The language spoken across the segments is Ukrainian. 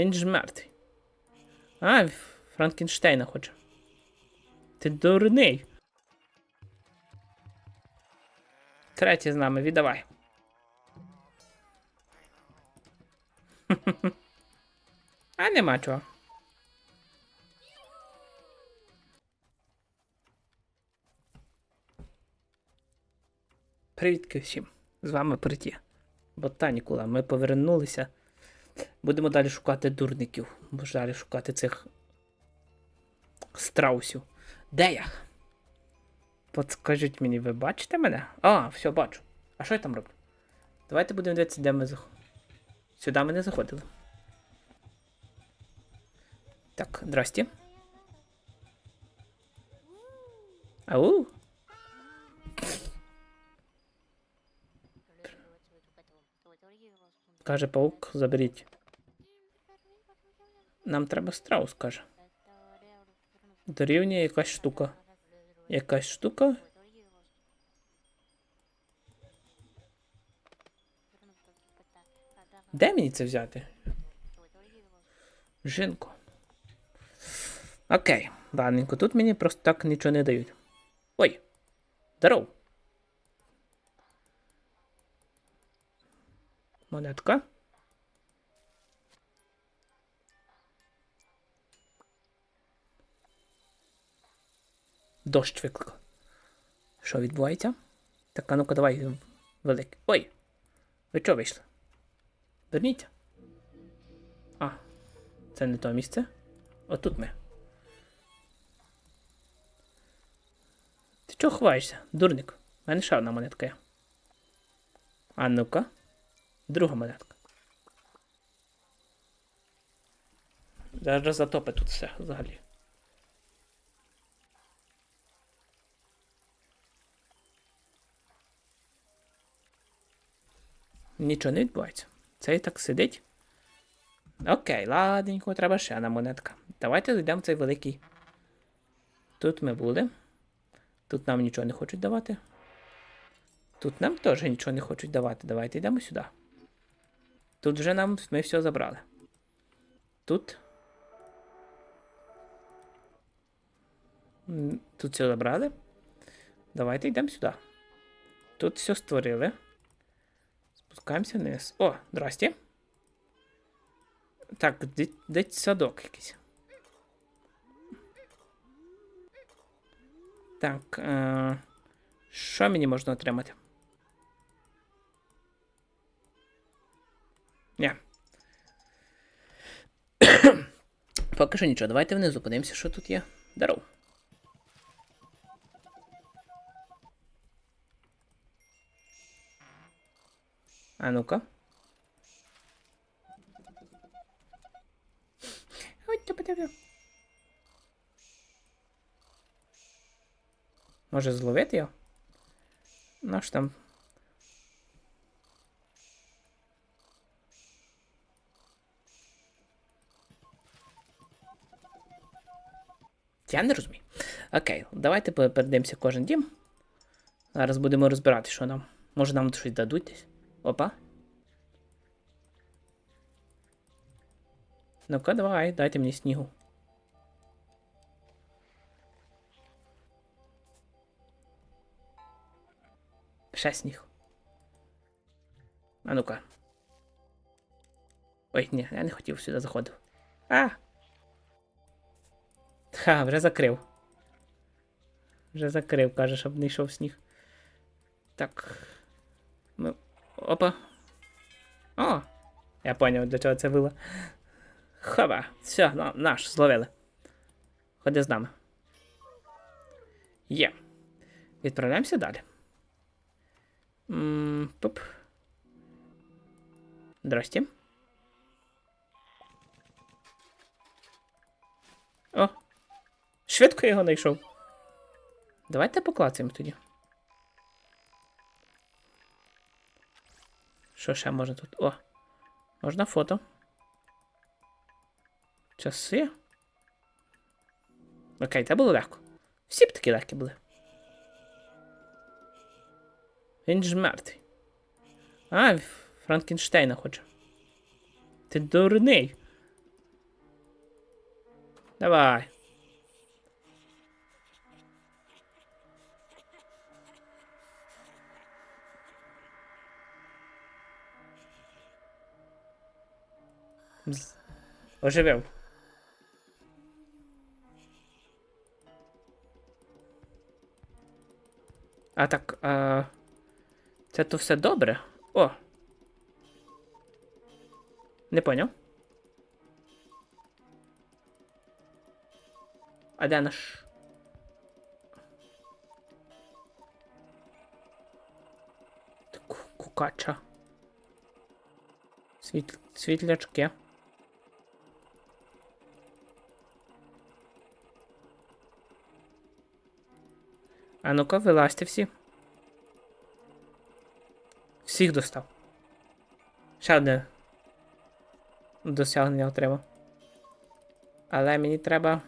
Він ж мертвий. А, Франкенштейна хоче. Ти дурний. Третій з нами, віддавай. А нема чого. Привітки всім. З вами Приті. Ботанікула. Ми повернулися. Будемо далі шукати дурників. Будемо далі шукати цих страусів. Де я? Подскажіть мені, ви бачите мене? А, все, бачу. А що я там роблю? Давайте будемо дивитися, де ми заходили. Сюди ми не заходили. Так, здрасте. Ау. Каже паук, заберіть. Нам треба страус, каже. Дорівнює якась штука. Якась штука. Де мені це взяти? Жінку. Окей, ладненько, тут мені просто так нічого не дають. Ой. Здоров. Монетка. Дощ викликав. Що відбувається? Так, а ну-ка, давай, великий. Ой! Ви чого вийшли? Верніться. А, це не то місце. Отут ми. Ти чого ховаєшся, дурник? У мене ще одна монетка є. А ну-ка. Друга монетка. Зараз затопить тут все взагалі. Нічого не відбувається. Цей так сидить. Окей, ладненько, треба ще одна монетка. Давайте зайдемо в цей великий. Тут ми були. Тут нам нічого не хочуть давати. Тут нам теж нічого не хочуть давати. Давайте йдемо сюди. Тут вже нам ми все забрали. Тут. Тут все забрали. Давайте йдемо сюди. Тут все створили. Спускаємося вниз. О, здрасте. Так, де, де садок якийсь. Так. Е, що мені можна отримати? Ні. Поки що нічого. Давайте внизу подивимося, що тут є. Здоров. А ну-ка. Може зловити його? Ну ж там. Я не розумію. Окей, давайте пе- перейдемося в кожен дім. Зараз будемо розбирати, що нам. Може нам щось дадуть десь. Опа. Ну-ка, давай, дайте мені снігу. Ще сніг. А ну-ка. Ой, ні, я не хотів сюди заходив. А! Ха, вже закрив. Вже закрив, каже, щоб не йшов сніг. Так. Ми... Опа. О! Я поняв, до чого це було. Хоба, все, на, наш, зловили. Ходи з нами. Є. Відправляємося далі. М, Пуп. Здрасте. О! Швидко його знайшов. Давайте поклацаємо тоді. Що ще можна тут? О! Можна фото. Часи. Окей, це було легко. Всі б такі легкі були. Він ж мертвий. А, Франкенштейна хоче. Ти дурний. Давай. Оживив. А так, а... це то все добре? О. Не поняв. А де наш? Ку- Кукача. Світ... А ну-ка, вилазьте всі. Всіх достав. Ще одне досягнення отримав. Але мені треба.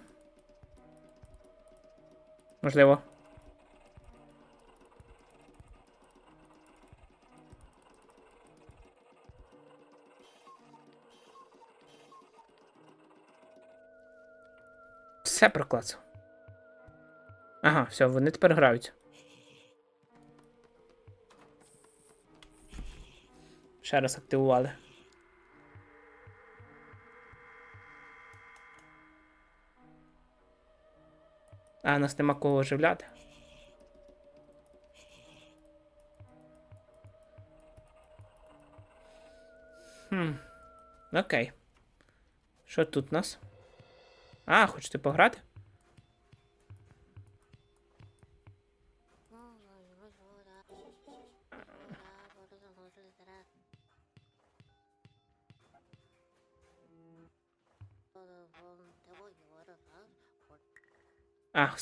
Можливо. Все проклацав. Ага, все, вони тепер грають. Ще раз активували. А, нас нема кого оживляти. Хм. Окей. Що тут у нас? А, хочете пограти?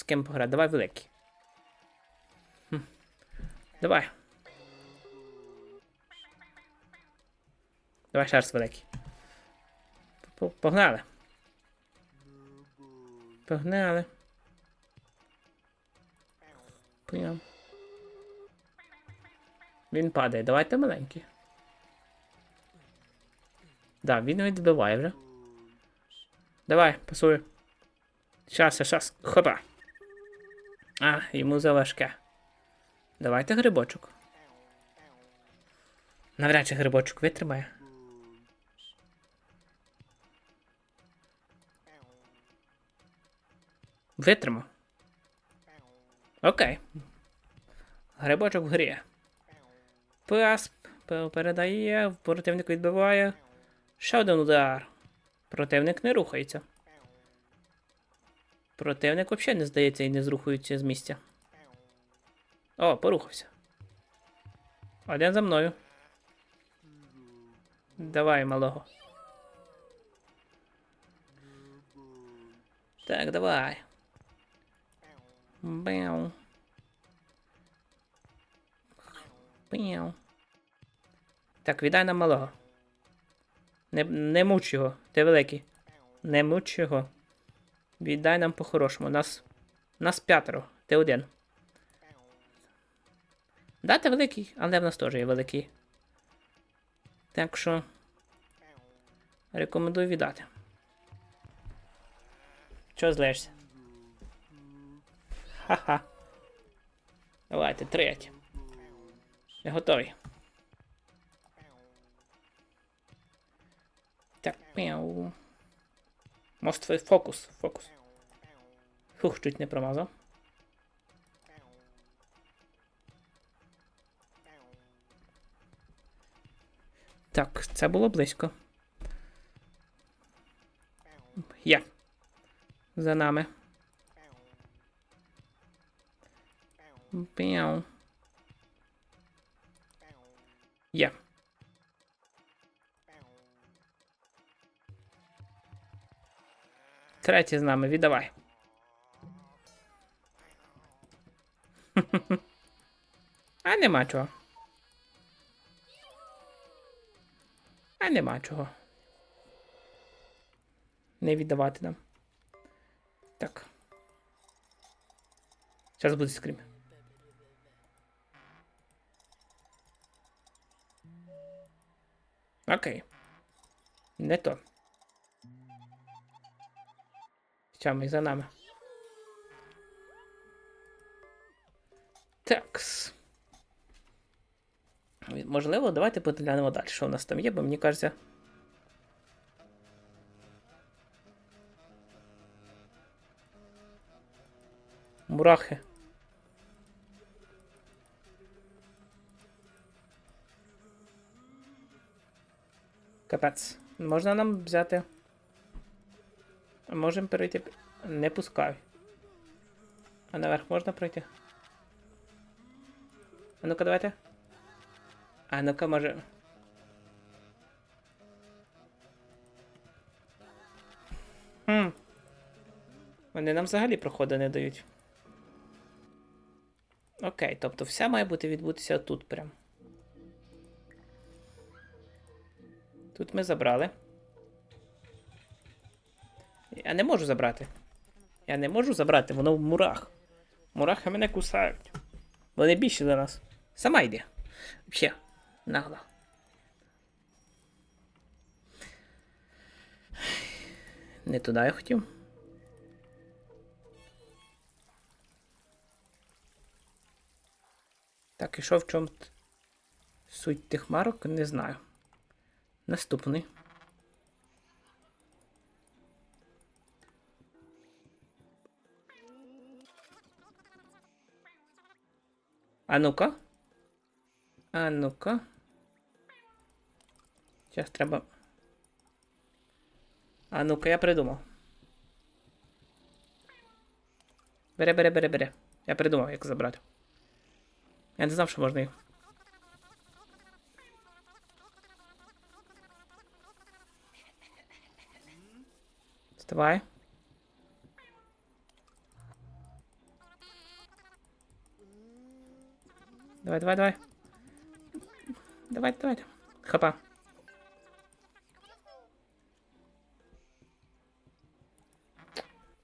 З ким пограти? Давай великий. Хм. Давай. Давай ще раз великий. Погнали. Погнали. Прям. Він падає. Давайте маленький. Да, він відбиває вже. Давай, пасуй. Щас, щас. Хопа. А, йому заважке. Давайте грибочок. Навряд чи грибочок витримає. Витримав. Окей. Грибочок в грі. Пас передає, противник відбиває. Ще один удар. Противник не рухається. Противник взагалі не здається і не зрухається з місця. О, порухався. Один за мною. Давай, малого. Так, давай. Бяу. Бяу. Так, віддай нам малого. Не, не муч його, ти великий. Не муч його. Віддай нам по-хорошому. Нас. Нас п'ятеро. Ти один. Да, ти великий, але в нас теж є великий. Так що. Рекомендую віддати. Чого злишся? Ха-ха. Давайте, третє. Я готовий. Так, мяу. Може твій фокус, фокус. Фух, чуть не промазав. Так, це було близько. Є. За нами. Піау. Є. Третій з нами, віддавай. А нема чого. А нема чого. Не віддавати нам. Так. Зараз буде скрім. Окей. Не то. Чам за нами. Такс. Можливо, давайте поглянемо далі, що у нас там є, бо мені кажеться. Мурахи. Капець. Можна нам взяти. Можемо перейти. Не пускай. А наверх можна пройти? А ну-ка, давайте. А ну-ка, може. Хм. Вони нам взагалі проходу не дають. Окей, тобто все має бути відбутися тут прям. Тут ми забрали. Я не можу забрати. Я не можу забрати, воно в мурах. Мурахи мене кусають. Вони більші за нас. Сама йди. Взагалі, нагло. Не туди я хотів. Так, і що в чому суть тих марок, не знаю. Наступний. А ну-ка. А ну-ка. Зараз треба. А ну-ка, я придумав. Бере, бере, бере, бере. Я придумав, як забрати. Я не знав, що можна їх. Вставай. Давай, давай, давай. Давай, давай. Хапа.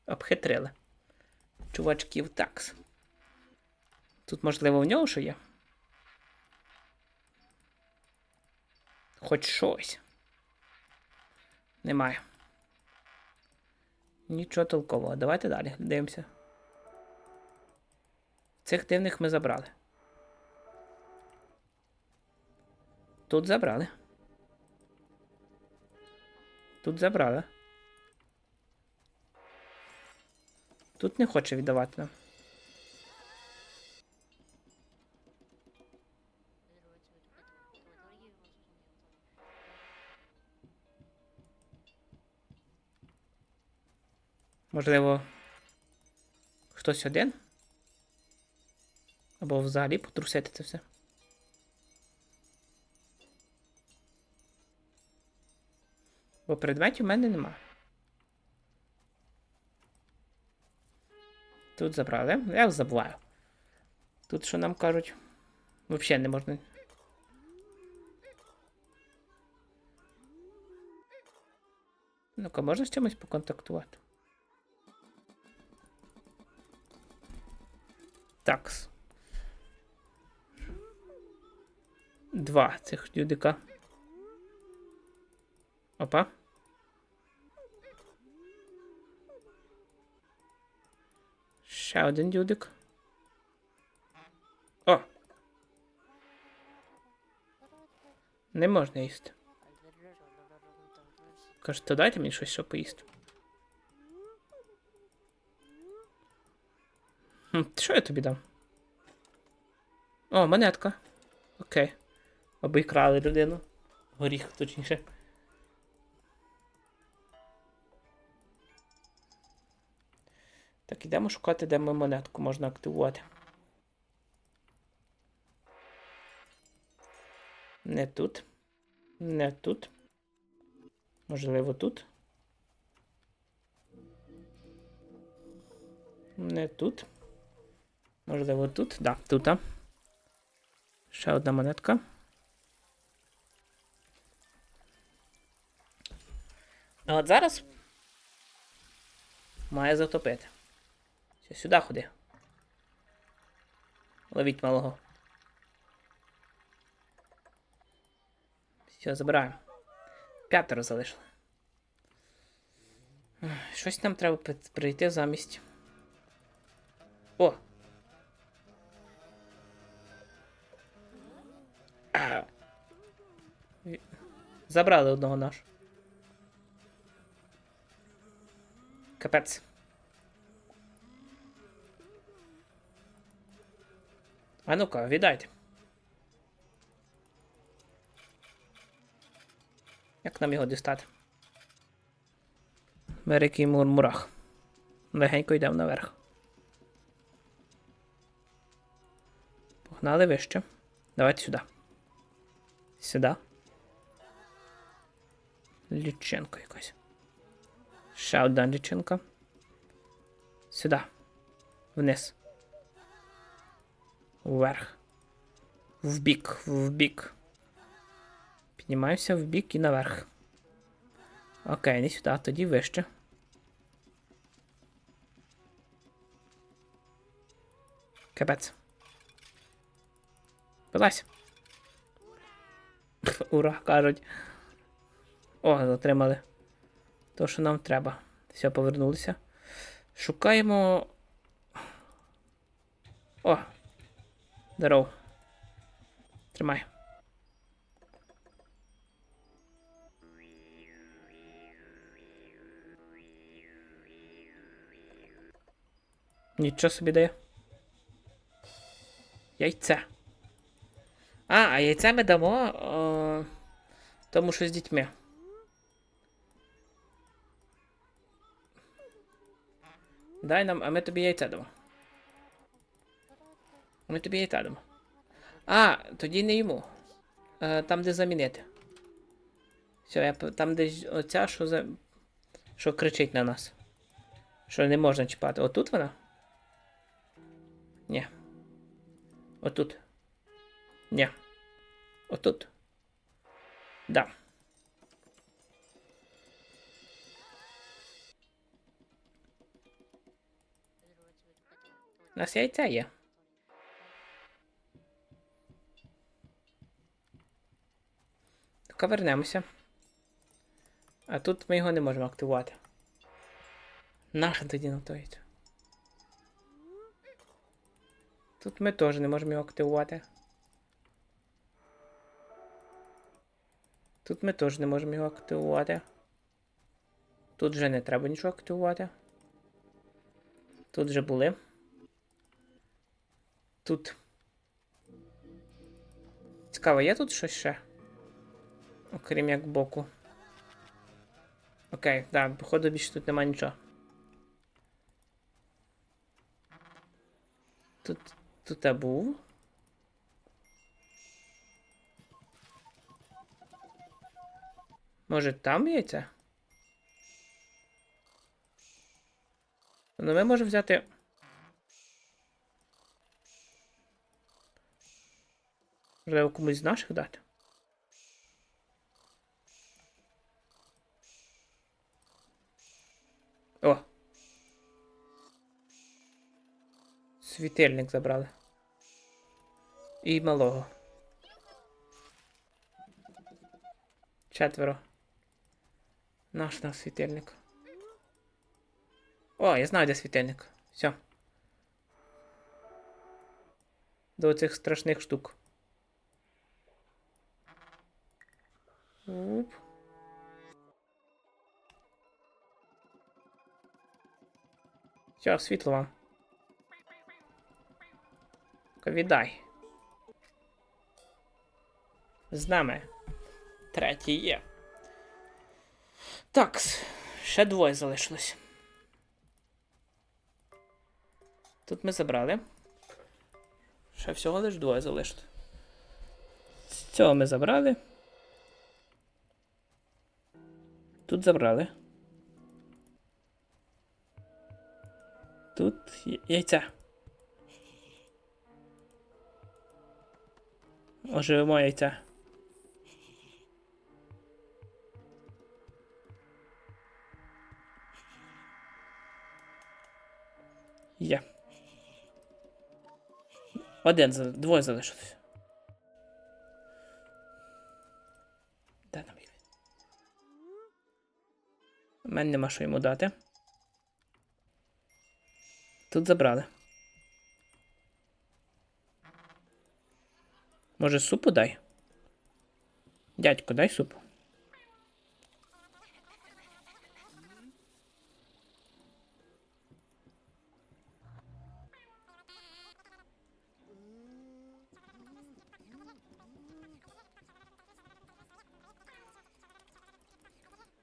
Обхитрили. Чувачків такс. Тут, можливо, в нього що є? Хоч щось. Немає. Нічого толкового. Давайте далі. Дивимося. Цих дивних ми забрали. Тут забрали. Тут забрали. Тут не хоче віддавати нам. Можливо, хтось один? Або взагалі потрусити це все. Бо предметів в мене нема. Тут забрали. Я забуваю. Тут що нам кажуть? Взагалі не можна. Ну-ка, можна з чимось поконтактувати? Такс. Два цих дюдика. Опа. Ще один дюдик. О! Не можна їсти. Каже, то дайте мені щось, щоб поїсти. Що я тобі дам? О, монетка. Окей. Обікрали людину. Горіх, точніше. Так, ідемо шукати, де ми монетку можна активувати. Не тут. Не тут. Можливо, тут. Не тут. Можливо, тут. Да, тут. а. Ще одна монетка. А от зараз має затопити. Все, сюди ходи. Ловіть малого. Все, забираємо. П'ятеро залишили. Щось нам треба прийти замість. О! Забрали одного наш. Капець. А ну-ка, віддайте. Як нам його дістати? Великий мурмурах. Легенько йдемо наверх. Погнали вище. Давайте сюди. Сюди. Лічинка якась. Ще одна лічинка. Сюди. Вниз. Вверх. Вбік, вбік. Піднімаюся вбік і наверх. Окей, не сюди, тоді вище. Капець. Вилазь. Ура, кажуть. О, затримали. То, що нам треба. Все, повернулися. Шукаємо. О! Здоров. Тримай. Нічого собі дає. Яйце. А, а яйце ми дамо. О, тому що з дітьми. Дай нам, а ми тобі яйце дамо. Ми тобі яйце дамо. А, тоді не йому. Е, там, де замінити. Все, я там, де оця, що за. Що кричить на нас. Що не можна чіпати. Отут вона? Ні. Отут. Ні. Отут. Да. У нас яйця є. Так. А тут ми його не можемо активувати. Наша тоді яйця? Тут ми теж не можемо його активувати. Тут ми теж не можемо його активувати. Тут вже не треба нічого активувати. Тут вже були. Тут. Цікаво, є тут щось ще? Окрім як боку. Окей, так, да, походу більше тут нема нічого. Тут. Тут я був. Може там яйця? Ну ми можемо взяти. Можливо, комусь з наших дати. Світильник забрали. І малого. Четверо. Наш наш світильник. О, я знаю, де світильник. Все. До цих страшних штук. Оп. Все, світло вам. Віддай. З нами. Третій є. Так, ще двоє залишилось. Тут ми забрали. Ще всього лиш двоє залишилось. З цього ми забрали. Тут забрали. Тут яйця. Оживемо яйця. Є. Один, двоє залишилось. Де нам їх? У мене нема що йому дати. Тут забрали. Може, супу дай? Дядько, дай супу.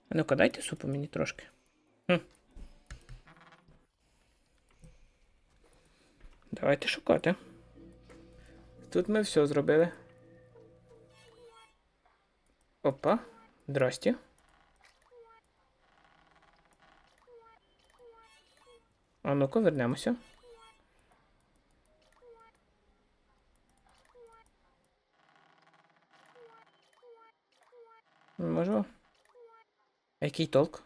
Ну-ка, дайте супу мені трошки. Хм. Давайте шукати. Тут ми все зробили. Опа, здрасте. А ну-ка, вернемося. Можливо. А Який толк?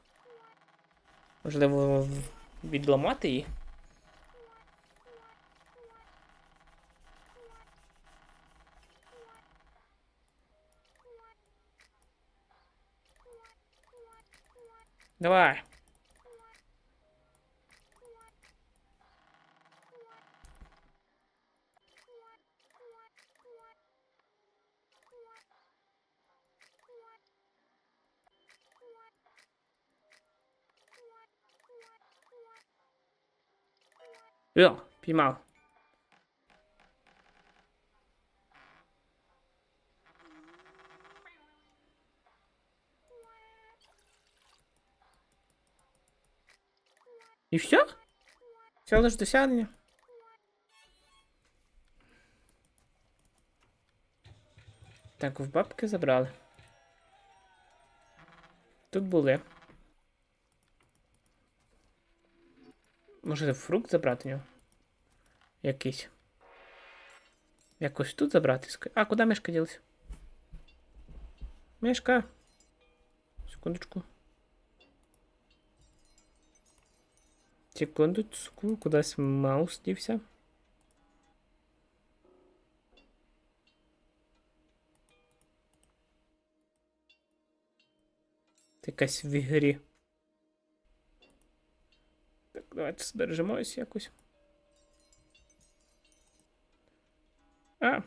Можливо, відламати її? Давай. Йо, піймав. І все? Це лише досягнення. Так, в бабки забрали. Тут були. Може фрукт забрати нього? Якийсь. Якось тут забрати. А, куди мишка ділася? Мишка. Секундочку. Секундочку, кудись маус дівся. Якась в ігрі. Так, давайте збережемось якось. А.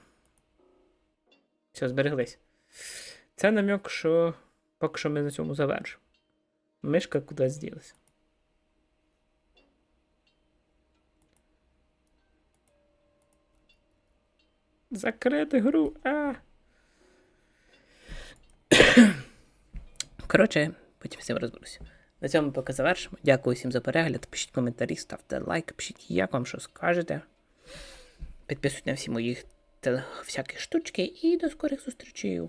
Все, збереглись. Це намек, що поки що ми на цьому завершимо. Мишка кудись ділася. Закрити гру. А. Коротше, потім всім розберуся. На цьому поки завершимо. Дякую всім за перегляд. Пишіть коментарі, ставте лайк, пишіть, як вам що скажете. Підписуйтесь на всі мої всякі штучки і до скорих зустрічей.